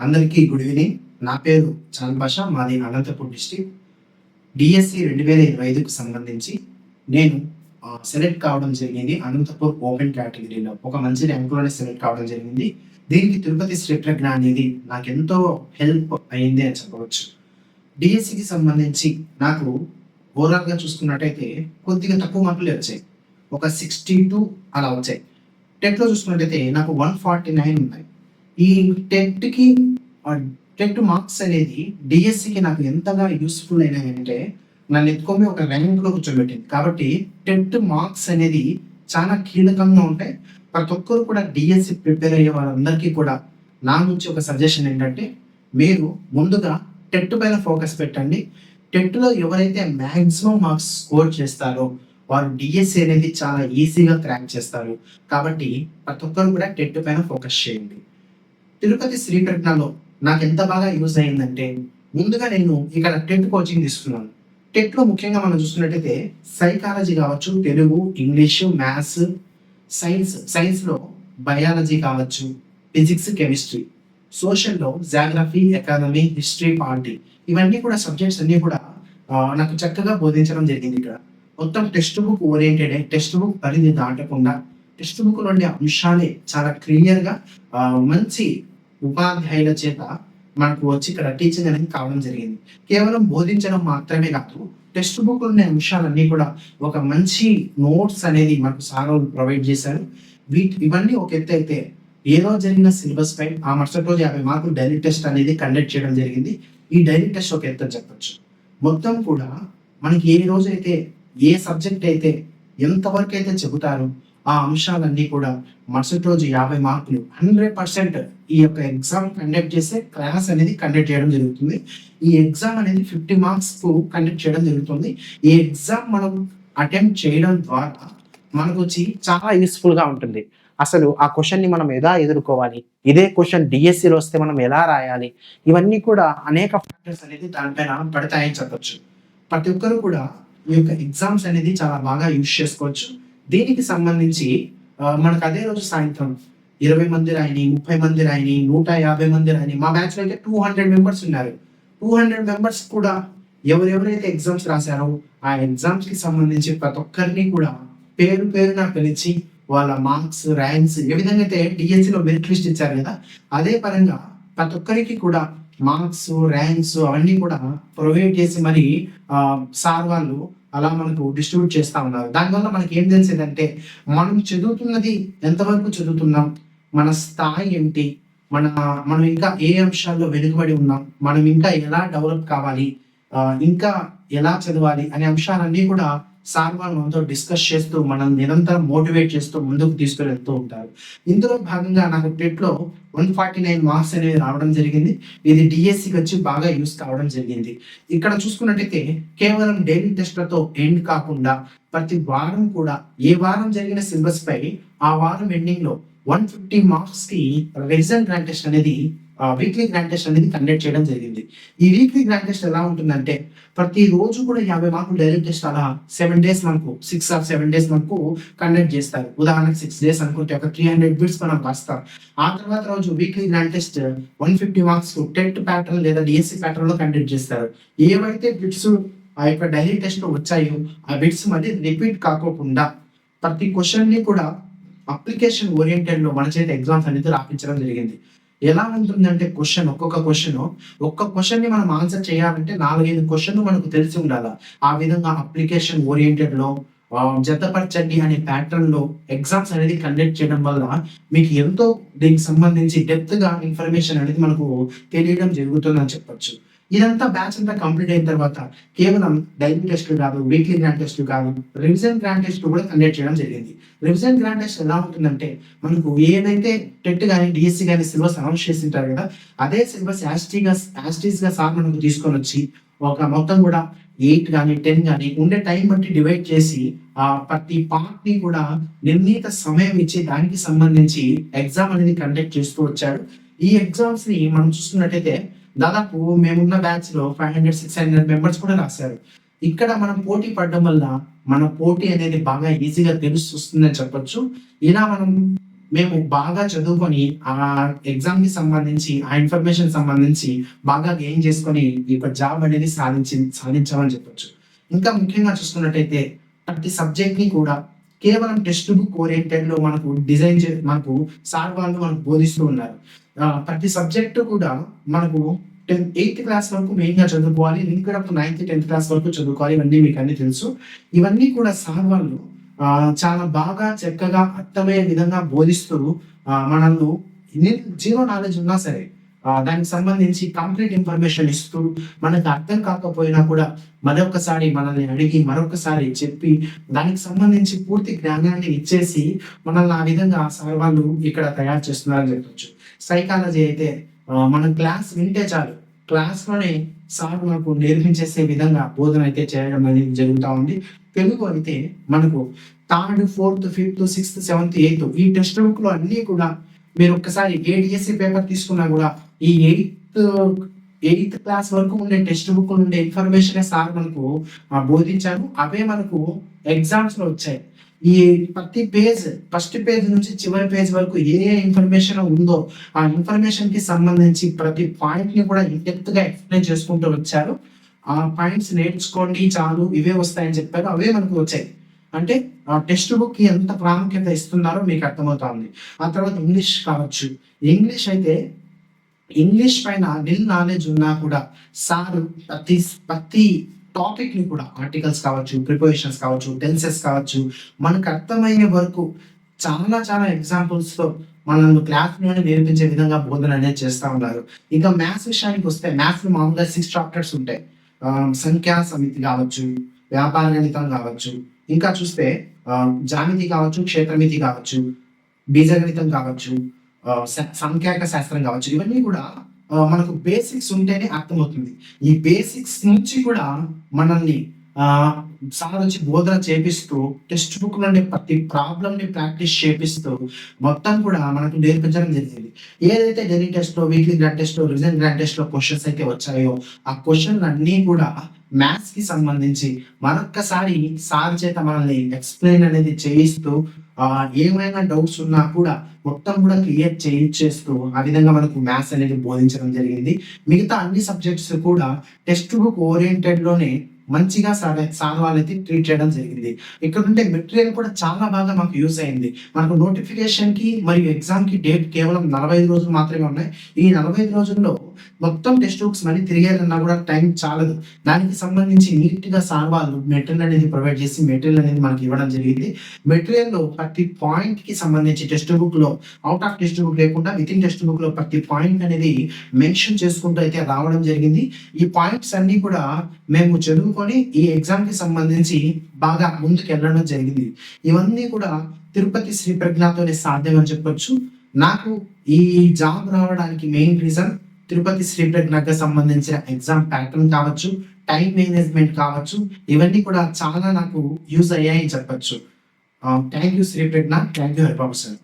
అందరికీ good evening. నా పేరు చాంద్ భాష మాది అనంతపూర్ డిస్టిక్. డిఎస్సి రెండు వేల ఇరవై ఐదుకు సంబంధించి నేను సెలెక్ట్ కావడం జరిగింది అనంతపూర్ ఓపెన్ కేటగిరీలో. ఒక మంచి ర్యాంకులోనే సెలెక్ట్ కావడం జరిగింది. దీనికి తిరుపతి శ్రీప్రజ్ఞ అనేది నాకు ఎంతో హెల్ప్ అయింది అని చెప్పవచ్చు. డిఎస్సికి సంబంధించి నాకు ఓవరాల్గా చూసుకున్నట్టయితే కొద్దిగా తక్కువ మార్కులు వచ్చాయి. ఒక సిక్స్టీ టూ అలా వచ్చాయి. టెట్లో చూసుకున్నట్టయితే నాకు వన్ ఫార్టీ నైన్ ఉన్నాయి. ఈ టెట్కి టెట్ మార్క్స్ అనేది డిఎస్సికి నాకు ఎంతగా యూస్ఫుల్ అయినాయంటే నన్ను ఎత్తుకొని ఒక ర్యాంక్లో కూర్చోబెట్టింది. కాబట్టి టెట్ మార్క్స్ అనేది చాలా కీలకంగా ఉంటాయి. ప్రతి ఒక్కరు కూడా డిఎస్సి ప్రిపేర్ అయ్యే వాళ్ళందరికీ కూడా నా నుంచి ఒక సజెషన్ ఏంటంటే మీరు ముందుగా టెట్ పైన ఫోకస్ పెట్టండి. టెట్లో ఎవరైతే మ్యాక్సిమం మార్క్స్ స్కోర్ చేస్తారో వారు డిఎస్సి అనేది చాలా ఈజీగా క్రాక్ చేస్తారు. కాబట్టి ప్రతి ఒక్కరు కూడా టెట్ పైన ఫోకస్ చేయండి. తిరుపతి శ్రీ ప్రజ్ఞలో నాకు ఎంత బాగా యూజ్ అయిందంటే ముందుగా నేను ఇక్కడ టెట్ కోచింగ్ తీసుకున్నాను. టెట్లో ముఖ్యంగా మనం చూసుకున్నట్టయితే సైకాలజీ కావచ్చు తెలుగు ఇంగ్లీషు మ్యాథ్స్ సైన్స్ సైన్స్లో బయాలజీ కావచ్చు ఫిజిక్స్ కెమిస్ట్రీ సోషల్లో జాగ్రఫీ ఎకానమీ హిస్టరీ పాలిటీ ఇవన్నీ కూడా సబ్జెక్ట్స్ అన్నీ కూడా నాకు చక్కగా బోధించడం జరిగింది ఇక్కడ. మొత్తం text book oriented text book పరిధి దాటకుండా టెక్స్ట్ బుక్ నుండి అంశాలే చాలా క్లియర్గా మంచి ఉపాధ్యాయుల చేత మనకు వచ్చి ఇక్కడ టీచింగ్ అనేది కావడం జరిగింది. కేవలం బోధించడం మాత్రమే కాదు టెక్స్ట్ బుక్ ఉన్న అంశాలన్నీ కూడా ఒక మంచి నోట్స్ అనేది మనకు సార్ ప్రొవైడ్ చేశారు. వీటి ఇవన్నీ ఒక ఎత్తు అయితే ఏ రోజు జరిగిన సిలబస్ పై ఆ మరుసటి రోజు యాభై మార్కులు డైరెక్ట్ టెస్ట్ అనేది కండక్ట్ చేయడం జరిగింది. ఈ డైరెక్ట్ టెస్ట్ ఒక ఎత్తు చెప్పచ్చు చెప్పొచ్చు. మొత్తం కూడా మనకి ఏ రోజు అయితే ఏ సబ్జెక్ట్ అయితే ఎంతవరకు అయితే చెబుతారో ఆ అంశాలన్నీ కూడా మరుసటి రోజు యాభై మార్కులు హండ్రెడ్ పర్సెంట్ ఈ యొక్క ఎగ్జామ్ కండక్ట్ చేసే క్లాస్ అనేది కండక్ట్ చేయడం జరుగుతుంది. ఈ ఎగ్జామ్ అనేది ఫిఫ్టీ మార్క్స్కు కండక్ట్ చేయడం జరుగుతుంది. ఈ ఎగ్జామ్ మనం అటెంప్ట్ చేయడం ద్వారా మనకు వచ్చి చాలా యూస్ఫుల్గా ఉంటుంది. అసలు ఆ క్వశ్చన్ని మనం ఎలా ఎదుర్కోవాలి? ఇదే క్వశ్చన్ డిఎస్సిలో వస్తే మనం ఎలా రాయాలి? ఇవన్నీ కూడా అనేక ఫ్యాక్టర్స్ అనేది దానిపైన పడతాయని చెప్పచ్చు. ప్రతి ఒక్కరు కూడా ఈ యొక్క ఎగ్జామ్స్ అనేది చాలా బాగా యూజ్ చేసుకోవచ్చు. దీనికి సంబంధించి మనకు అదే రోజు సాయంత్రం ఇరవై మంది రాయని ముప్పై మంది రాయని నూట యాభై మంది రాయని మా బ్యాచ్లో అయితే టూ హండ్రెడ్ మెంబర్స్ ఉన్నారు. టూ హండ్రెడ్ మెంబర్స్ కూడా ఎవరెవరైతే ఎగ్జామ్స్ రాశారో ఆ ఎగ్జామ్స్కి సంబంధించి ప్రతి ఒక్కరిని కూడా పేరు పేరున పిలిచి వాళ్ళ మార్క్స్ ర్యాంక్స్ ఏ విధంగా అయితే డిఎస్సి లో మెరిట్ లిస్ట్ ఇచ్చారు కదా అదే పరంగా ప్రతి ఒక్కరికి కూడా మార్క్స్ ర్యాంక్స్ అవన్నీ కూడా ప్రొవైడ్ చేసి మరి సార్ వాళ్ళు అలా మనకు డిస్ట్రిబ్యూట్ చేస్తూ ఉన్నారు. దానివల్ల మనకి ఏం తెలిసేదంటే మనం చదువుతున్నది ఎంతవరకు చదువుతున్నాం? మన స్థాయి ఏంటి? మన మనం ఇంకా ఏ అంశాల్లో వెనుకబడి ఉన్నాం? మనం ఇంకా ఎలా డెవలప్ కావాలి? ఇంకా ఎలా చదవాలి? అనే అంశాలన్నీ కూడా సార్ మనతో డిస్కస్ చేస్తూ మనం నిరంతరం మోటివేట్ చేస్తూ ముందుకు తీసుకుని వెళ్తూ ఉంటారు. ఇందులో భాగంగా నాకు టెట్లో వన్ ఫార్టీ నైన్ మార్క్స్ అనేది రావడం జరిగింది. ఇది డిఎస్సికి వచ్చి బాగా యూస్ కావడం జరిగింది. ఇక్కడ చూసుకున్నట్టయితే కేవలం డైలీ టెస్ట్లతో ఎండ్ కాకుండా ప్రతి వారం కూడా ఏ వారం జరిగిన సిలబస్ పై ఆ వారం ఎండింగ్లో వన్ ఫిఫ్టీ మార్క్స్కి రిజల్ట్ ర్యాంక్ టెస్ట్ అనేది వీక్లీ గ్రాండ్ టెస్ట్ అనేది కండక్ట్ చేయడం జరిగింది. ఈ వీక్లీ గ్రాండ్ టెస్ట్ ఎలా ఉంటుందంటే ప్రతి రోజు కూడా యాభై మార్కులు డైరెక్ట్ టెస్ట్ అలా సెవెన్ డేస్ మనకు సిక్స్ ఆర్ సెవెన్ డేస్ మనకు కండక్ట్ చేస్తారు. ఉదాహరణకు సిక్స్ డేస్ అనుకుంటే ఒక త్రీ హండ్రెడ్ బిట్స్ మనం రాస్తాం. ఆ తర్వాత రోజు weekly grand test one fifty marks TET pattern లేదా డిఎస్సి ప్యాటర్న్లో కండక్ట్ చేస్తారు. ఏవైతే బిట్స్ ఆ యొక్క డైలీ టెస్ట్ వచ్చాయో ఆ బిట్స్ మళ్ళీ రిపీట్ కాకోకుండా ప్రతి క్వశ్చన్ని కూడా అప్లికేషన్ ఓరియంటెడ్లో మన చేత ఎగ్జామ్స్ అనేది రాపించడం జరిగింది. ఎలా ఉంటుందంటే క్వశ్చన్ ఒక్కొక్క క్వశ్చన్ ఒక్క క్వశ్చన్ని మనం ఆన్సర్ చేయాలంటే నాలుగైదు క్వశ్చన్ మనకు తెలిసి ఉండాలి? ఆ విధంగా అప్లికేషన్ ఓరియంటెడ్లో జతపరచండి అనే ప్యాటర్న్లో ఎగ్జామ్స్ అనేది కండక్ట్ చేయడం వల్ల మీకు ఎంతో దీనికి సంబంధించి డెప్త్గా ఇన్ఫర్మేషన్ అనేది మనకు తెలియడం జరుగుతుందని చెప్పొచ్చు. ఇదంతా బ్యాచ్ అంతా కంప్లీట్ అయిన తర్వాత కేవలం డైలీ టెస్ట్ కాదు వీక్లీ గ్రాండ్ టెస్ట్ కాదు రివిజన్ గ్రాండ్ టెస్ట్ కూడా కండక్ట్ చేయడం జరిగింది. రివిజన్ గ్రాండ్ టెస్ట్ ఎలా ఉంటుందంటే మనకు ఏదైతే టెట్ కానీ డిఎస్సి కానీ సిలబస్ అనౌన్స్ చేసి ఉంటారు కదా అదే సిలబస్ యాస్టీగా యాస్టీస్గా సార్ మనకు తీసుకొని వచ్చి ఒక మొత్తం కూడా ఎయిట్ కానీ టెన్ కానీ ఉండే టైం బట్టి డివైడ్ చేసి ఆ ప్రతి పార్ట్ని కూడా నిర్ణీత సమయం ఇచ్చి దానికి సంబంధించి ఎగ్జామ్ అనేది కండక్ట్ చేస్తూ వచ్చాడు ఈ ఎగ్జామ్స్ని మనం చూస్తున్నట్టయితే దాదాపు మేమున్న బ్యాచ్లో five hundred six hundred members కూడా రాశారు. ఇక్కడ మనం పోటీ పడడం వల్ల మన పోటీ అనేది బాగా ఈజీగా తెలుస్తుందని చెప్పొచ్చు. ఇలా మనం మేము బాగా చదువుకొని ఆ ఎగ్జామ్కి సంబంధించి ఆ ఇన్ఫర్మేషన్ సంబంధించి బాగా గెయిన్ చేసుకొని ఈ జాబ్ అనేది సాధించి సాధించామని చెప్పొచ్చు. ఇంకా ముఖ్యంగా చూసుకున్నట్టయితే ప్రతి సబ్జెక్ట్ని కూడా కేవలం టెక్స్ట్ బుక్ ఓరియంటెడ్లో మనకు డిజైన్ చే మనకు సార్ వాళ్ళు మనకు బోధిస్తూ ఉన్నారు. ప్రతి సబ్జెక్టు కూడా మనకు టెన్త్ ఎయిత్ క్లాస్ వరకు మెయిన్గా చదువుకోవాలి. లింక్ నైన్త్ టెన్త్ క్లాస్ వరకు చదువుకోవాలి. ఇవన్నీ మీకు అన్ని తెలుసు. ఇవన్నీ కూడా సార్ వాళ్ళు చాలా బాగా చక్కగా అర్థమయ్యే విధంగా బోధిస్తూ మనల్ని జీరో నాలెడ్జ్ ఉన్నా సరే దానికి సంబంధించి కంప్లీట్ ఇన్ఫర్మేషన్ ఇస్తూ మనకు అర్థం కాకపోయినా కూడా మరొకసారి మనల్ని అడిగి మరొకసారి చెప్పి దానికి సంబంధించి పూర్తి జ్ఞానాన్ని ఇచ్చేసి మనల్ని ఆ విధంగా సార్ వాళ్ళు ఇక్కడ తయారు చేస్తున్నారని చెప్పొచ్చు. సైకాలజీ అయితే మనం క్లాస్ వింటే చాలు. క్లాస్లోనే సార్ మనకు నేర్పించేసే విధంగా బోధన అయితే చేయడం అనేది జరుగుతూ ఉంది. తెలుగు అయితే మనకు third fourth fifth sixth seventh eighth ఈ టెక్స్ట్ బుక్లో అన్నీ కూడా మీరు ఒక్కసారి ఏడిఎస్సి పేపర్ తీసుకున్నా కూడా ఈ ఎయిత్ ఎయిత్ క్లాస్ వరకు ఉండే టెక్స్ట్ బుక్ ఉండే ఇన్ఫర్మేషన్ సార్ మనకు బోధించారు. అవే మనకు ఎగ్జామ్స్లో వచ్చాయి. ఈ ప్రతి పేజ్ ఫస్ట్ పేజ్ నుంచి చివరి పేజ్ వరకు ఏ ఏ ఇన్ఫర్మేషన్ ఉందో ఆ ఇన్ఫర్మేషన్కి సంబంధించి ప్రతి పాయింట్ని కూడా ఇంటెప్త్గా ఎక్స్ప్లెయిన్ చేసుకుంటూ వచ్చారు. ఆ పాయింట్స్ నేర్చుకోండి చాలు ఇవే వస్తాయని చెప్పారు. అవే మనకు వచ్చాయి. అంటే ఆ టెక్స్ట్ బుక్ ఎంత ప్రాముఖ్యత ఇస్తున్నారో మీకు అర్థమవుతుంది. ఆ తర్వాత ఇంగ్లీష్ కావచ్చు. ఇంగ్లీష్ అయితే ఇంగ్లీష్ పైన నిల్ నాలెడ్జ్ ఉన్నా కూడా సార్ ప్రతి ప్రతి టాపిక్ని కూడా ఆర్టికల్స్ కావచ్చు ప్రిపరేషన్స్ కావచ్చు టెన్సెస్ కావచ్చు మనకు అర్థమయ్యే వరకు చాలా చాలా ఎగ్జాంపుల్స్తో మనల్ని క్లాస్లోనే నేర్పించే విధంగా బోధన అనేది చేస్తూ ఉన్నారు. ఇంకా మ్యాథ్స్ విషయానికి వస్తే మ్యాథ్స్ మామూలుగా సిక్స్ చాప్టర్స్ ఉంటాయి. సంఖ్యా సమితి కావచ్చు వ్యాపార గణితం కావచ్చు ఇంకా చూస్తే జామితి కావచ్చు క్షేత్రమితి కావచ్చు బీజగణితం కావచ్చు సంఖ్యాక శాస్త్రం కావచ్చు ఇవన్నీ కూడా మనకు బేసిక్స్ ఉంటేనే అర్థమవుతుంది. ఈ బేసిక్స్ నుంచి కూడా మనల్ని సార్ వచ్చి బోధన చేపిస్తూ టెక్స్ట్ బుక్ నుండి ప్రతి ప్రాబ్లమ్ని ప్రాక్టీస్ చేపిస్తూ మొత్తం కూడా మనకు నేర్పించడం జరిగింది. ఏదైతే డైలీ టెస్ట్లో వీక్లీ గ్రాండ్ టెస్ట్లో లో గ్రాండ్ టెస్ట్లో క్వశ్చన్స్ అయితే వచ్చాయో ఆ క్వశ్చన్ అన్నీ కూడా మ్యాథ్స్కి సంబంధించి మరొక్కసారి సార్ చేత మనల్ని ఎక్స్ప్లెయిన్ అనేది చేయిస్తూ ఏమైనా డౌట్స్ ఉన్నా కూడా మొత్తం కూడా క్లియర్ చేయించేస్తూ ఆ విధంగా మనకు మ్యాథ్స్ అనేది బోధించడం జరిగింది. మిగతా అన్ని సబ్జెక్ట్స్ కూడా టెక్స్ట్ బుక్ ఓరియంటెడ్లోనే మంచిగా సార్ సార్ వాళ్ళైతే ట్రీట్ చేయడం జరిగింది. ఇక్కడ ఉండే మెటీరియల్ కూడా చాలా బాగా మాకు యూజ్ అయింది. మనకు నోటిఫికేషన్కి మరియు ఎగ్జామ్కి డేట్ కేవలం నలభై ఐదు రోజులు మాత్రమే ఉన్నాయి. ఈ నలభై ఐదు రోజుల్లో మొత్తం టెక్స్ట్ బుక్స్ మళ్ళీ తిరిగేయాలన్నా కూడా టైం చాలదు. దానికి సంబంధించి నీట్గా సార్ వాళ్ళు మెటీరియల్ అనేది ప్రొవైడ్ చేసి మెటీరియల్ అనేది మనకి ఇవ్వడం జరిగింది. మెటీరియల్లో ప్రతి పాయింట్కి సంబంధించి టెక్స్ట్ బుక్లో అవుట్ ఆఫ్ టెక్స్ట్ బుక్ లేకుండా విత్ ఇన్ టెక్స్ట్ బుక్లో ప్రతి పాయింట్ అనేది మెన్షన్ చేసుకుంటూ అయితే రావడం జరిగింది. ఈ పాయింట్స్ అన్ని కూడా మేము చదువు చదువుకొని ఈ ఎగ్జామ్కి సంబంధించి బాగా ముందుకు వెళ్ళడం జరిగింది. ఇవన్నీ కూడా తిరుపతి శ్రీ ప్రజ్ఞతోనే సాధ్యం అని చెప్పొచ్చు. నాకు ఈ జాబ్ రావడానికి మెయిన్ రీజన్ తిరుపతి శ్రీ ప్రజ్ఞకు సంబంధించిన ఎగ్జామ్ ప్యాటర్న్ కావచ్చు టైం మేనేజ్మెంట్ కావచ్చు ఇవన్నీ కూడా చాలా నాకు యూజ్ అయ్యాయని చెప్పచ్చు. Thank you Sri Pragna thank you Haribabu sir